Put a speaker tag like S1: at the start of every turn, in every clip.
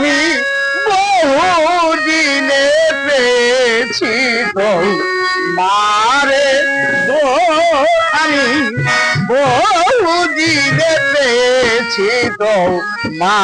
S1: আমি বহুদিনে পেয়েছি তো মারে আমি বহুদিনে পেয়েছি তো মা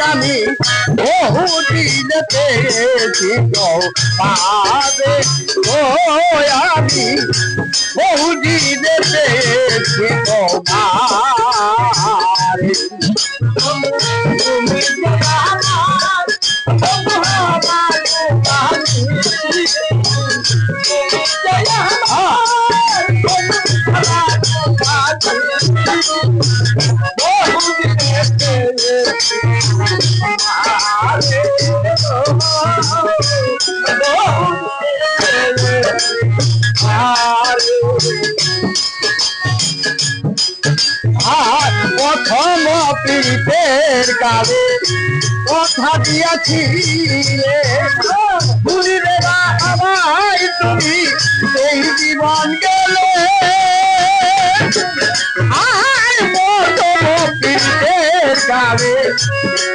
S1: আমি বহু দিন পেয়েছি পাবে ও আমি বহু দিন পেয়েছি তুমি আমার পীড়িতের কালে কথা দিয়াছিলে ভুলিবে না আমায় তুমি, এই জীবন গেলে।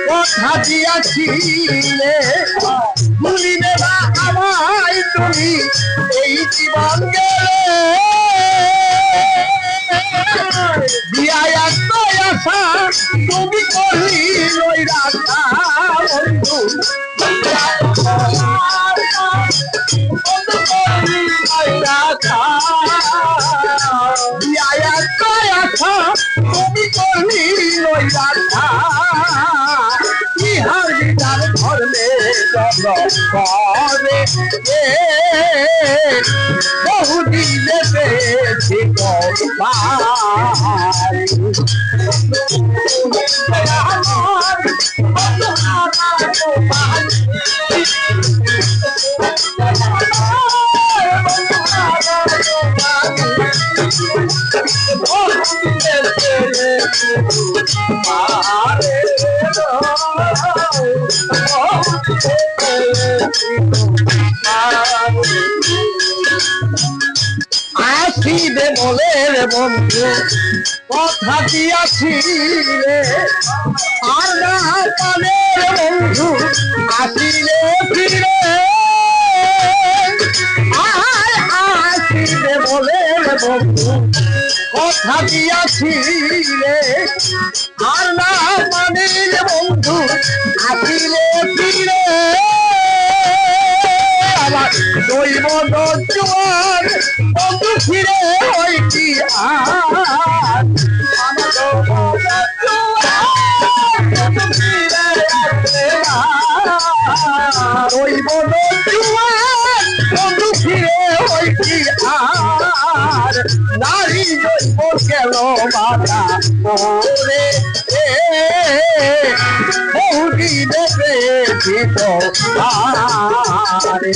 S1: কথা দিয়াছিলে ভুলিবে না আমায় তুমি, এই জীবন গেলে। তুমি লই রাখা বন্ধু তুমি লই রাখা। ইহার গীতার ধর্মে চল করে এ বহু দিনে পেয়েছি আসিবে বলে রে বন্ধু, কথা দিয়াছি রে? আর না রে বন্ধু আসিলে ফিরে। আয় আসিবে বলে রে বন্ধু কথা দিয়াছি রে আর না মানিলে বন্ধু আসিলে ফিরে। দৈব জোয়ার বন্ধু ফিরে আর। আমার গেল মাতা ওরে এ বহুদিনে পেয়েছি আরে।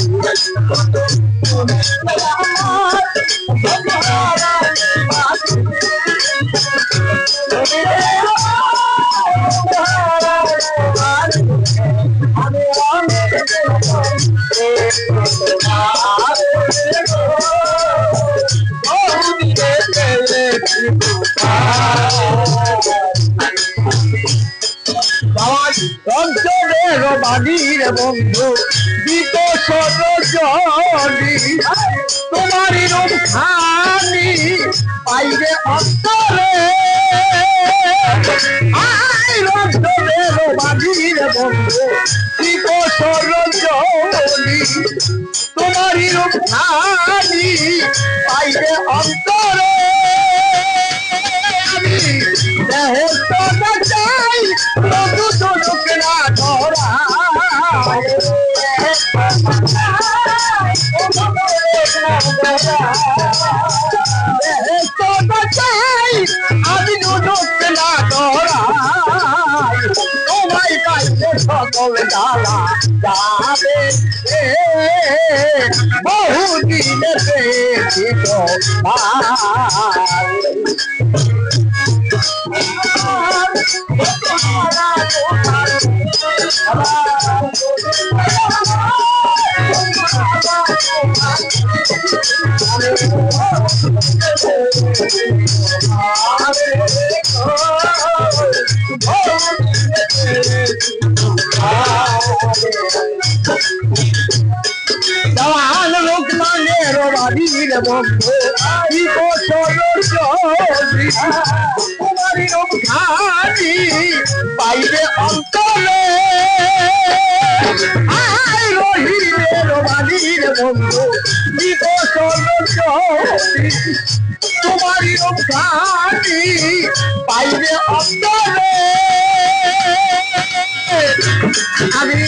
S1: অঞ্চলের বাণীর বন্ধু বিকশন জলি রূপ খানি পাইবে অন্তরে আই রঞ্জনে রোমানির বন্ধু কি গো সরঞ্জনী তোমারই রূপ খানি পাইবে অন্তরে। আমি দেহের তো চাই বন্ধু দুলুক না ধরা চাই আমি দুলুক না ধরা তোমায় পাইলে সকল ডালা যাবে বহু দিনে পেয়েছি তো দাওয়াল লোক মানে রবাদির বন্ধু আই বছর চলি তোমারই রূপ খানি পাইবে অন্তরে আই রহিবে রবাদির বন্ধু চলি তোমারই রূপ খানি পাইবে অন্তরে। আমি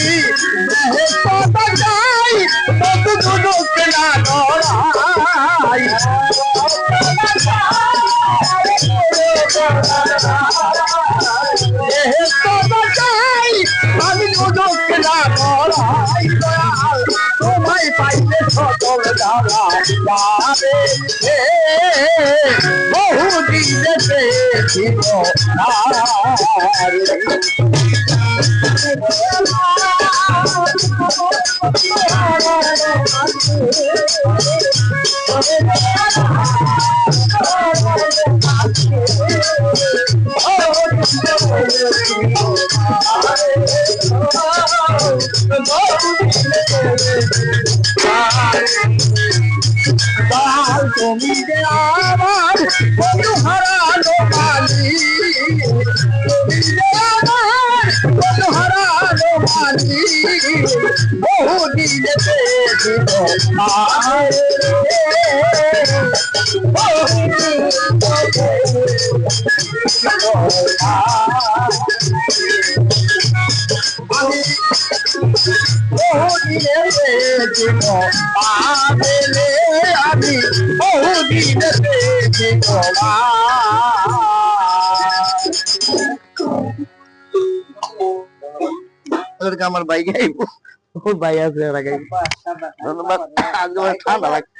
S1: চাই তত দুদক না ধরাই যাবে বহু দিনে পেয়েছিল তার তুমি যে আমার বন্ধু হারানো মালি তুমি যে আমার বন্ধু হারানো মালি বহু দিনে বহু আমি পেয়েছি
S2: ওদেরকে আমার ভাই গাইব? ওর ভাই আছে ওরা গাইব। ধন্যবাদ। ঠান্ডা লাগছে।